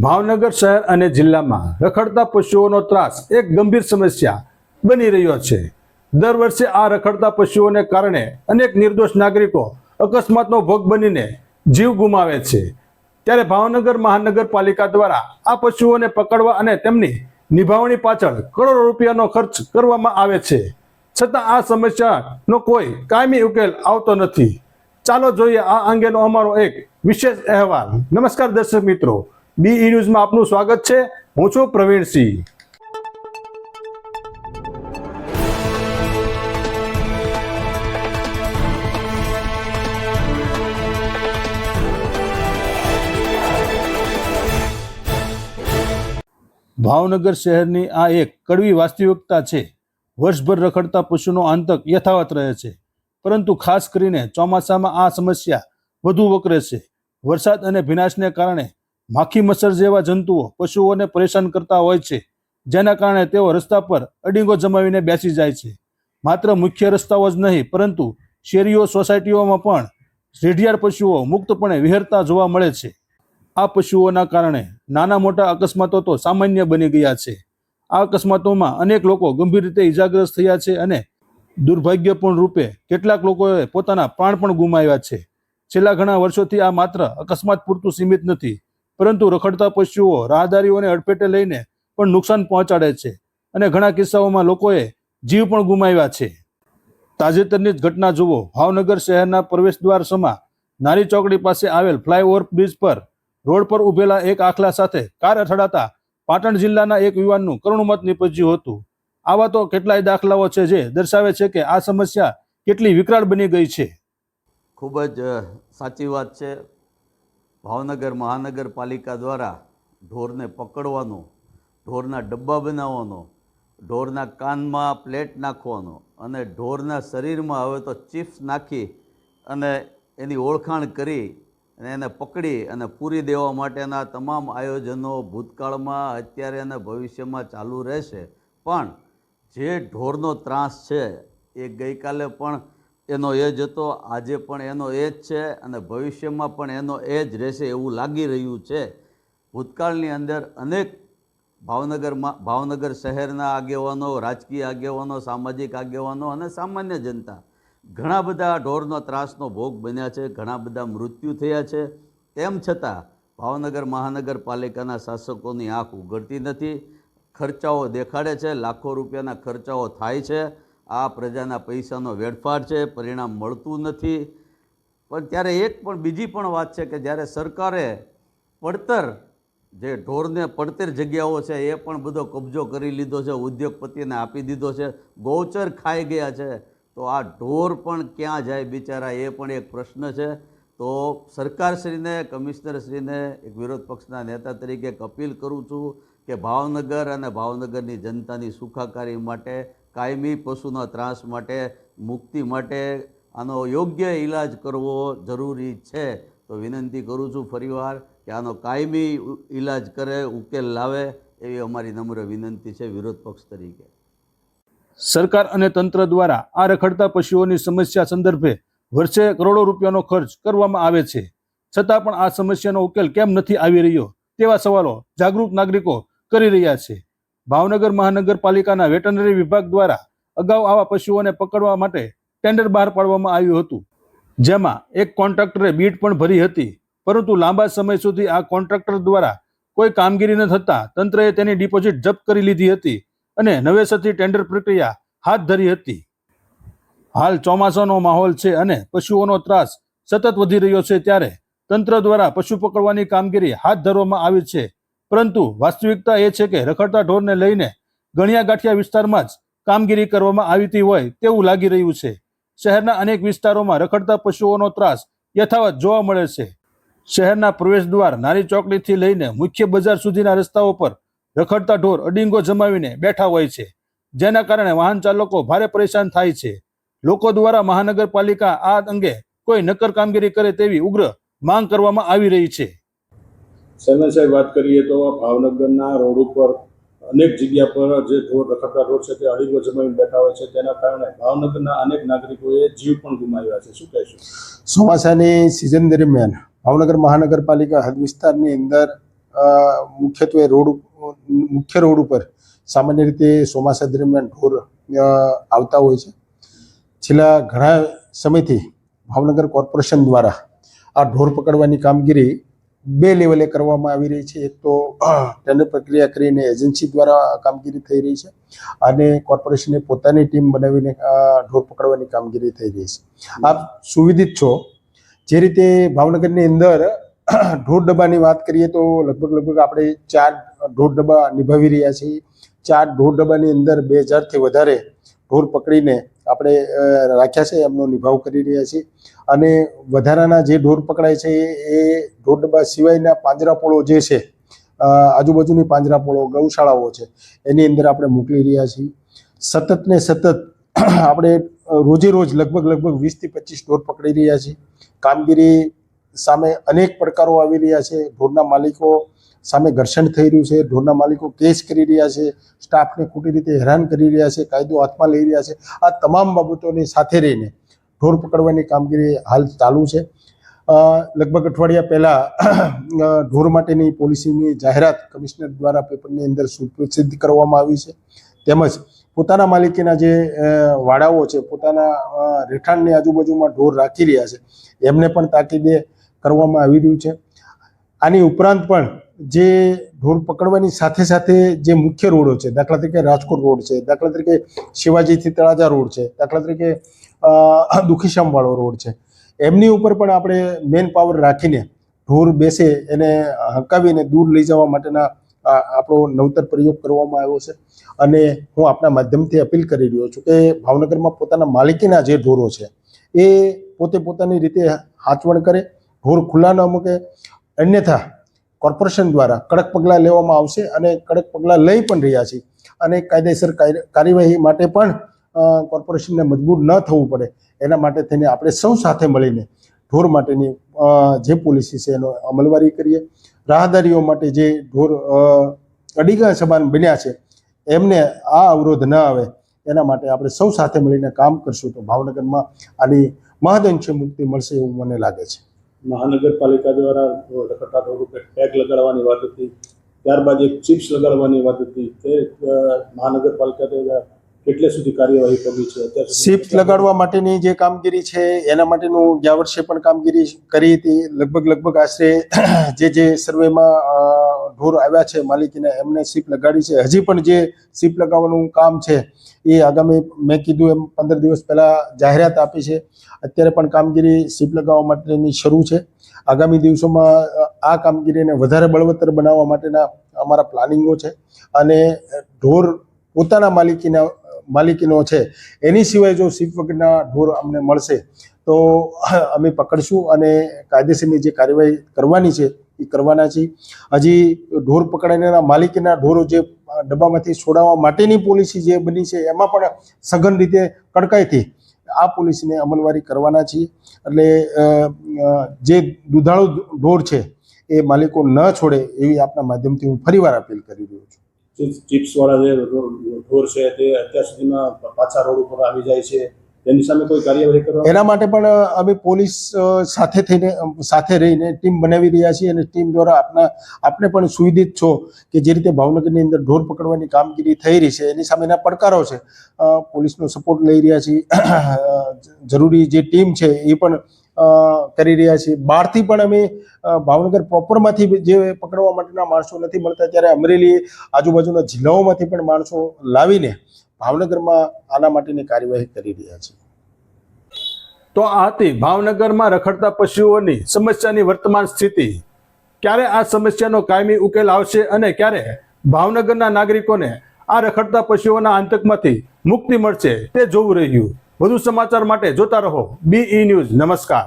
ભાવનગર શહેર અને જિલ્લામાં રખડતા પશુઓનો ત્રાસ એક ગંભીર સમસ્યા બની રહ્યો છે. દર વર્ષે આ રખડતા પશુઓને કારણે અનેક નિર્દોષ નાગરિકો અકસ્માતનો ભોગ બનીને જીવ ગુમાવે છે. ત્યારે ભાવનગર મહાનગરપાલિકા દ્વારા આ પશુઓને પકડવા અને તેમની નિભાવણી પાછળ કરોડો રૂપિયાનો ખર્ચ કરવામાં આવે છે. છતાં આ સમસ્યાનો કોઈ કાયમી ઉકેલ આવતો નથી. ચાલો જોઈએ આ અંગેનો અમારો એક વિશેષ અહેવાલ. નમસ્કાર દર્શક મિત્રો. બી ઈ ન્યૂઝમાં આપનું સ્વાગત છે. હું છું પ્રવીણસિંહ ભાવનગર શહેરની આ એક કડવી વાસ્તવિકતા છે. વર્ષભર રખડતા પશુનો આંતક યથાવત રહે છે. પરંતુ ખાસ કરીને ચોમાસામાં આ સમસ્યા વધુ વકરે છે. વરસાદ અને ભીનાશને કારણે માખી મચ્છર જેવા જંતુઓ, પશુઓને પરેશાન કરતા હોય છે, જેના કારણે તેઓ રસ્તા પર અડીંગો જમાવીને બેસી જાય છે. માત્ર મુખ્ય રસ્તાઓ જ નહીં, પરંતુ શેરીઓ, સોસાયટીઓમાં પણ રેઢિયાળ પશુઓ મુક્તપણે વિહરતા જોવા મળે છે. આ પશુઓના કારણે નાના મોટા અકસ્માતો તો સામાન્ય બની ગયા છે. આ અકસ્માતોમાં અનેક લોકો ગંભીર રીતે ઇજાગ્રસ્ત થયા છે અને દુર્ભાગ્યપૂર્ણ રૂપે કેટલાક લોકોએ પોતાના પ્રાણ પણ ગુમાવ્યા છે. છેલ્લા ઘણા વર્ષોથી આ માત્ર અકસ્માત પૂરતું સીમિત નથી પરંતુ રખડતા પશુઓ, રાહદારીઓને અડફેટે લઈને પણ નુકસાન પહોંચાડે છે અને ઘણા કિસ્સાઓમાં લોકોએ જીવ પણ ગુમાવ્યા છે. તાજેતરની જ ઘટના જુઓ. ભાવનગર શહેરના પ્રવેશદ્વાર સમા નારી ચોકડી પાસે આવેલ ફ્લાયઓવર બ્રિજ પર રોડ પર ઉભેલા એક આખલા સાથે કાર અથડાતા પાટણ જિલ્લાના એક યુવાનનું કરુણ મોત નીપજ્યું હતું. આવા તો કેટલાય દાખલાઓ છે જે દર્શાવે છે કે આ સમસ્યા કેટલી વિકરાળ બની ગઈ છે. ખૂબ જ સાચી વાત છે. ભાવનગર મહાનગરપાલિકા દ્વારા ઢોરને પકડવાનો, ઢોરના ડબ્બા બનાવવાનો, ઢોરના કાનમાં પ્લેટ નાખવાનો અને ઢોરના શરીરમાં હવે તો ચિપ્સ નાખી અને એની ઓળખાણ કરી અને એને પકડી અને પૂરી દેવા માટેના તમામ આયોજનો ભૂતકાળમાં, અત્યારે અને ભવિષ્યમાં ચાલુ રહેશે. પણ જે ઢોરનો ત્રાસ છે, એ ગઈકાલે પણ એનો એ જ હતો, આજે પણ એનો એ જ છે અને ભવિષ્યમાં પણ એનો એ જ રહેશે એવું લાગી રહ્યું છે. ભૂતકાળની અંદર અનેક ભાવનગરમાં ભાવનગર શહેરના આગેવાનો, રાજકીય આગેવાનો, સામાજિક આગેવાનો અને સામાન્ય જનતા ઘણા બધા ઢોરનો ત્રાસનો ભોગ બન્યા છે, ઘણા બધા મૃત્યુ થયા છે. તેમ છતાં ભાવનગર મહાનગરપાલિકાના શાસકોની આંખ ઉગડતી નથી. ખર્ચાઓ દેખાડે છે, લાખો રૂપિયાના ખર્ચાઓ થાય છે. આ પ્રજાના પૈસાનો વેડફાટ છે, પરિણામ મળતું નથી. પણ ત્યારે એક પણ, બીજી પણ વાત છે કે જ્યારે સરકારે પડતર જે ઢોરને પડતર જગ્યાઓ છે, એ પણ બધો કબજો કરી લીધો છે, ઉદ્યોગપતિને આપી દીધો છે, ગૌચર ખાઈ ગયા છે, તો આ ઢોર પણ ક્યાં જાય બિચારા, એ પણ એક પ્રશ્ન છે. તો સરકારશ્રીને, કમિશનરશ્રીને એક વિરોધ પક્ષના નેતા તરીકે અપીલ કરું છું કે ભાવનગર અને ભાવનગરની જનતાની સુખાકારી માટે કાયમી પશુના ત્રાસ માટે, મુક્તિ માટે આનો યોગ્ય ઈલાજ કરવો જરૂરી છે. તો વિનંતી કરું છું ફરીવાર કે આનો કાયમી ઈલાજ કરે, ઉકેલ લાવે એવી અમારી નમ્ર વિનંતી છે વિરોધ પક્ષ તરીકે. સરકાર અને તંત્ર દ્વારા આ રખડતા પશુઓની સમસ્યા સંદર્ભે વર્ષે કરોડો રૂપિયાનો ખર્ચ કરવામાં આવે છે. છતાં પણ આ સમસ્યાનો ઉકેલ કેમ નથી આવી રહ્યો તેવા સવાલો જાગૃત નાગરિકો કરી રહ્યા છે. ભાવનગર મહાનગરપાલિકાના વેટનરી વિભાગ દ્વારા અગાઉ આવા પશુઓને પકડવા માટે ટેન્ડર બહાર પાડવામાં આવ્યું હતું. જેમાં એક કોન્ટ્રાક્ટરે બીટ પણ ભરી હતી, પરંતુ લાંબા સમય સુધી આ કોન્ટ્રાક્ટર દ્વારા કોઈ કામગીરી ન થતાં તંત્રએ તેની ડિપોઝિટ જપ્ત કરી લીધી હતી અને નવેસરથી ટેન્ડર પ્રક્રિયા હાથ ધરી હતી. હાલ ચોમાસાનો માહોલ છે અને પશુઓનો ત્રાસ સતત વધી રહ્યો છે ત્યારે તંત્ર દ્વારા પશુ પકડવાની કામગીરી હાથ ધરવામાં આવી છે. પરંતુ વાસ્તવિકતા એ છે કે રખડતા ઢોરને લઈને ગણિયા ગાંઠિયા વિસ્તારમાં જ કામગીરી કરવામાં આવી હોય તેવું લાગી રહ્યું છે. શહેરના અનેક વિસ્તારોમાં રખડતા પશુઓનો ત્રાસ યથાવત જોવા મળે છે. શહેરના પ્રવેશ દ્વાર નારી ચોકડીથી લઈને મુખ્ય બજાર સુધીના રસ્તાઓ પર રખડતા ઢોર અડીંગો જમાવીને બેઠા હોય છે. જેના કારણે વાહન ચાલકો ભારે પરેશાન થાય છે. લોકો દ્વારા મહાનગરપાલિકા આ અંગે કોઈ નક્કર કામગીરી કરે તેવી ઉગ્ર માંગ કરવામાં આવી રહી છે. સલમાન સાહેબ વાત કરીએ તો ભાવનગરના રોડ ઉપર અનેક જગ્યા પર જે ઢોર રખડતા ઢોર છે તે અડીગો જમાવીને બેઠા હોય છે. તેના કારણે ભાવનગરના અનેક નાગરિકોએ જીવ પણ ગુમાવ્યા છે. શું કહેશું? ચોમાસાની સિઝન દરમિયાન ભાવનગર મહાનગરપાલિકા હદ વિસ્તારની અંદર મુખ્યત્વે રોડ મુખ્ય રોડ ઉપર સામાન્ય રીતે ચોમાસા દરમિયાન ઢોર આવતા હોય છે. છેલ્લા ઘણા સમયથી ભાવનગર કોર્પોરેશન દ્વારા આ ઢોર પકડવાની કામગીરી બે લેવલે કરવામાં આવી રહી છે. એક તો ટેન્ડર પ્રક્રિયા કરીને એજન્સી દ્વારા કામગીરી થઈ રહી છે અને કોર્પોરેશને પોતાની ટીમ બનાવીને ઢોર પકડવાની કામગીરી થઈ રહી છે. આપ સુવિધિત છો? જે રીતે ભાવનગરની અંદર ઢોર ડબ્બાની વાત કરીએ તો લગભગ લગભગ આપણે ચાર ઢોર ડબ્બા નિભાવી રહ્યા છીએ. ચાર ઢોર ડબ્બાની અંદર બે હજારથી વધારે ઢોર પકડીને આપણે રાખ્યા છે, એમનો નિભાવ કરી રહ્યા છીએ. અને વધારાના જે ઢોર પકડાય છે, એ ઢોર ડબ્બા સિવાયના પાંજરાપોળો જે છે આજુબાજુની પાંજરાપોળો ગૌશાળાઓ છે, એની અંદર આપણે મોકલી રહ્યા છીએ. સતત ને સતત આપણે રોજે રોજ લગભગ લગભગ વીસથી પચીસ ઢોર પકડી રહ્યા છીએ. કામગીરી સામે અનેક પડકારો આવી રહ્યા છે. ઢોરના માલિકો સામે ઘર્ષણ થઈ રહ્યું છે. ઢોરના માલિકો કેસ કરી રહ્યા છે. સ્ટાફને ખોટી રીતે હેરાન કરી રહ્યા છે. કાયદો હાથમાં લઈ રહ્યા છે. આ તમામ બાબતોની સાથે રહીને ઢોર પકડવાની કામગીરી હાલ ચાલુ છે. લગભગ અઠવાડિયા પહેલાં ઢોર માટેની પોલિસીની જાહેરાત કમિશનર દ્વારા પેપરની અંદર સુપ્રસિદ્ધ કરવામાં આવી છે. તેમજ પોતાના માલિકીના જે વાડાઓ છે, પોતાના રહેઠાણની આજુબાજુમાં ઢોર રાખી રહ્યા છે. એમને પણ તાકીદે કરવામાં આવી રહ્યું છે. આની ઉપરાંત પણ જે ઢોર પકડવાની સાથે સાથે જે મુખ્ય રોડો છે, દાખલા તરીકે રાજકોટ રોડ છે, દાખલા તરીકે શિવાજીથી તળાજા રોડ છે, દાખલા તરીકે દુખીશ્યામવાળો રોડ છે. એમની ઉપર પણ આપણે મેન પાવર રાખીને ઢોર બેસે એને હંકાવીને દૂર લઈ જવા માટેના આપણો નવતર પ્રયોગ કરવામાં આવ્યો છે. અને હું આપના માધ્યમથી અપીલ કરી રહ્યો છું કે ભાવનગરમાં પોતાના માલિકીના જે ઢોરો છે, એ પોતે પોતાની રીતે હાચવણ કરે, ઢોર ખુલ્લા ન મૂકે. અન્યથા કોર્પોરેશન દ્વારા કડક પગલાં લેવામાં આવશે અને કડક પગલાં લઈ પણ રહ્યા છે. અને કાયદેસર કાય- કાર્યવાહી માટે પણ કોર્પોરેશનને મજબૂર ન થવું પડે. એના માટે થઈને આપણે સૌ સાથે મળીને ઢોર માટેની જે પોલિસી છે એનો અમલવારી કરીએ. રાહદારીઓ માટે જે ઢોર અડીગા સમાન બન્યા છે, એમને આ અવરોધ ન આવે. એના માટે આપણે સૌ સાથે મળીને કામ કરશું તો ભાવનગરમાં આની મહદઅંશે મુક્તિ મળશે એવું મને લાગે છે. મહાનગરપાલિકા દ્વારા રખડતા ઉપર ટેગ લગાડવાની વાત હતી. ત્યારબાદ એક ચિપ્સ લગાડવાની વાત હતી તે મહાનગરપાલિકા દ્વારા કેટલે સુધી કાર્યવાહી કરી છે? અત્યાર લગાડવા માટેની જે કામગીરી છે, એના માટેનું ગયા વર્ષે પણ કામગીરી કરી હતી. લગભગ લગભગ આશરે જે જે સર્વેમાં ઢોર આવ્યા છે, માલિકીને એમને શિફ્ટ લગાડી છે. હજી પણ જે શિફ્ટ લગાવવાનું કામ છે એ આગામી મેં કીધું એમ પંદર દિવસ પહેલાં જાહેરાત આપી છે. અત્યારે પણ કામગીરી સીપ લગાવવા માટેની શરૂ છે. આગામી દિવસોમાં આ કામગીરીને વધારે બળવત્તર બનાવવા માટેના અમારા પ્લાનિંગો છે અને ઢોર પોતાના માલિકીના, માલિકીનો છે. એની સિવાય જો સીપ વગરના ઢોર અમને મળશે, તો અમે પકડશું અને કાયદેસરની જે કાર્યવાહી કરવાની છે એ કરવાના છીએ હજી ઢોર પકડાયેલા માલિકીના ઢોરો જે ડબ્બામાંથી છોડાવવા માટેની પોલિસી જે બની છે, એમાં પણ સઘન રીતે કડકાઈથી આ પોલિસીને અમલવારી કરવાના છીએ. એટલે જે દુધાળુ ઢોર છે, એ માલિકો ન છોડે એવી આપના માધ્યમથી હું ફરીવાર અપીલ કરી રહ્યો છું. ચિપ્સ ચિપ્સવાળા જે ઢોર છે, તે અત્યાર સુધીમાં પાછા રોડ ઉપર આવી જાય છે. તેની સામે કોઈ કાર્યવાહી કરવા? એના માટે પણ અમે પોલીસ સાથે થઈને સાથે રહીને ટીમ બનાવી રહ્યા છીએ અને ટીમ દ્વારા આપના, આપને પણ સુવિધિત છો કે જે રીતે ભાવનગરની અંદર ઢોર પકડવાની કામગીરી થઈ રહી છે, એની સામેના પડકારો છે. પોલીસનો સપોર્ટ લઈ રહ્યા છીએ. જરૂરી જે ટીમ છે એ પણ કરી રહ્યા છીએ બહારથી પણ અમે ભાવનગર પ્રોપરમાંથી જે પકડવા માટેના માણસો નથી મળતા, ત્યારે અમરેલી આજુબાજુના જિલ્લાઓમાંથી પણ માણસો લાવીને ભાવનગરમાં આના માટેની કાર્યવાહી કરી રહ્યા છે. તો આ હતી ભાવનગરમાં રખડતા પશુઓની સમસ્યાની વર્તમાન સ્થિતિ. ક્યારે આ સમસ્યાનો કાયમી ઉકેલ આવશે અને ક્યારે ભાવનગરના નાગરિકોને આ રખડતા પશુઓના આતંકમાંથી મુક્તિ મળશે તે જોવું રહ્યું. વધુ સમાચાર માટે જોતા રહો. બી ન્યૂઝ નમસ્કાર.